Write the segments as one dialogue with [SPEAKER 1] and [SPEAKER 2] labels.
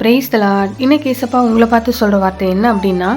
[SPEAKER 1] Price தலாட் இன்னைக்கு ஏசப்பா உங்களை பார்த்து சொல்கிற வார்த்தை என்ன அப்படின்னா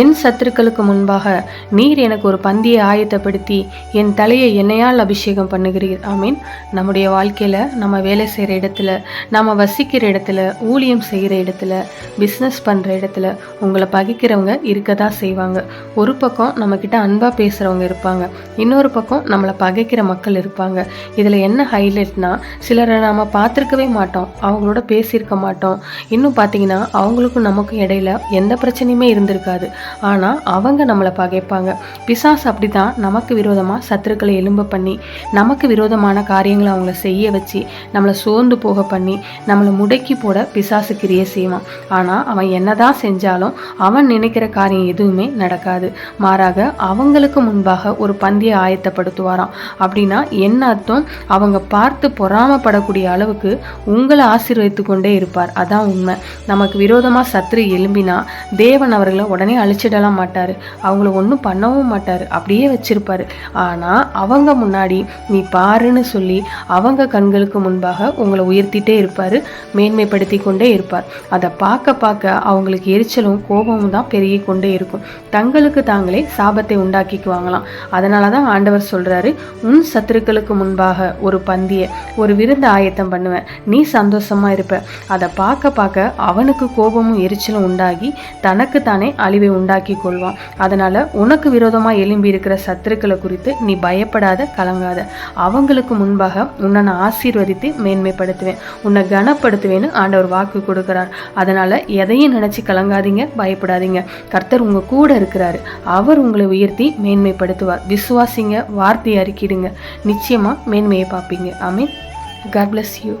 [SPEAKER 1] என் சத்துருக்களுக்கு முன்பாக நீர் எனக்கு ஒரு பந்தியை ஆயத்தப்படுத்தி என் தலையை என்னையால் அபிஷேகம் பண்ணுகிறீர். ஆமீன் நம்முடைய வாழ்க்கையில் நம்ம வேலை செய்கிற இடத்துல நம்ம வசிக்கிற இடத்துல ஊழியம் செய்கிற இடத்துல பிஸ்னஸ் பண்ணுற இடத்துல உங்களை பகிக்கிறவங்க இருக்க தான் செய்வாங்க. ஒரு பக்கம் நம்மக்கிட்ட அன்பாக பேசுகிறவங்க இருப்பாங்க. இன்னொரு பக்கம் நம்மளை பகைக்கிற மக்கள் இருப்பாங்க. இதில் என்ன ஹைலைட்னா சிலரை நாம் பார்த்துருக்கவே மாட்டோம். அவங்களோட பேசியிருக்க மாட்டோம். இன்னும் பார்த்தீங்கன்னா அவங்களுக்கும் நமக்கும் இடையில எந்த பிரச்சனையுமே இருந்திருக்காது. ஆனால் அவங்க நம்மளை பகைப்பாங்க. பிசாஸ் அப்படி தான் நமக்கு விரோதமாக சத்துருக்களை எலும்ப பண்ணி நமக்கு விரோதமான காரியங்களை அவங்கள செய்ய வச்சு நம்மளை சோர்ந்து போக பண்ணி நம்மளை முடக்கி போட பிசாசு கிரியை செய்வான். ஆனால் அவன் என்னதான் செஞ்சாலும் அவன் நினைக்கிற காரியம் எதுவுமே நடக்காது. மாறாக அவங்களுக்கு முன்பாக ஒரு பந்தியை ஆயத்தப்படுத்துவாராம். அப்படின்னா என்ன அர்த்தம்? அவங்க பார்த்து பொறாமப்படக்கூடிய அளவுக்கு உங்களை ஆசீர்வதித்து கொண்டே இருப்பார். அதான் உண்மை. நமக்கு விரோதமாக சத்ரு எழும்பினா தேவன் அவர்களை உடனே அழிச்சிடலாம் மாட்டார். அவங்கள ஒன்றும் பண்ணவும் மாட்டார். அப்படியே வச்சிருப்பாரு. ஆனால் அவங்க முன்னாடி நீ பாருன்னு சொல்லி அவங்க கண்களுக்கு முன்பாக உங்களை உயர்த்திட்டே இருப்பார். மேன்மைப்படுத்தி கொண்டே இருப்பார். அதை பார்க்க பார்க்க அவங்களுக்கு எரிச்சலும் கோபமும் தான் பெருகி கொண்டே இருக்கும். தங்களுக்கு தாங்களே சாபத்தை உண்டாக்கிக்குவாங்களாம். அதனால தான் ஆண்டவர் சொல்கிறாரு உன் சத்துருக்களுக்கு முன்பாக ஒரு பந்திய ஒரு விருந்து ஆயத்தம் பண்ணுவேன். நீ சந்தோஷமா இருப்ப. அதை பார்க்க பார்க்க அவனுக்கு கோபமும் எரிச்சலும் உண்டாகி தனக்கு தானே அழிவை உண்டாக்கி கொள்வான். அதனால உனக்கு விரோதமாக எழும்பி இருக்கிற சத்துருக்களை குறித்து நீ பயப்படாத கலங்காத. அவங்களுக்கு முன்பாக உன்னை நான் ஆசீர்வதித்து மேன்மைப்படுத்துவேன். உன்னை கனப்படுத்துவேன்னு ஆண்டவர் வாக்கு கொடுக்கிறார். அதனால எதையும் நினைச்சு கலங்காதீங்க பயப்படாதீங்க. கர்த்தர் உங்க கூட இருக்கிறாரு. அவர் உங்களை உயர்த்தி மேன்மைப்படுத்துவார். விசுவாசிங்க வார்த்தையை அறிக்கிடுங்க. நிச்சயமா மேன்மையை பார்ப்பீங்க. ஆமீன். God bless you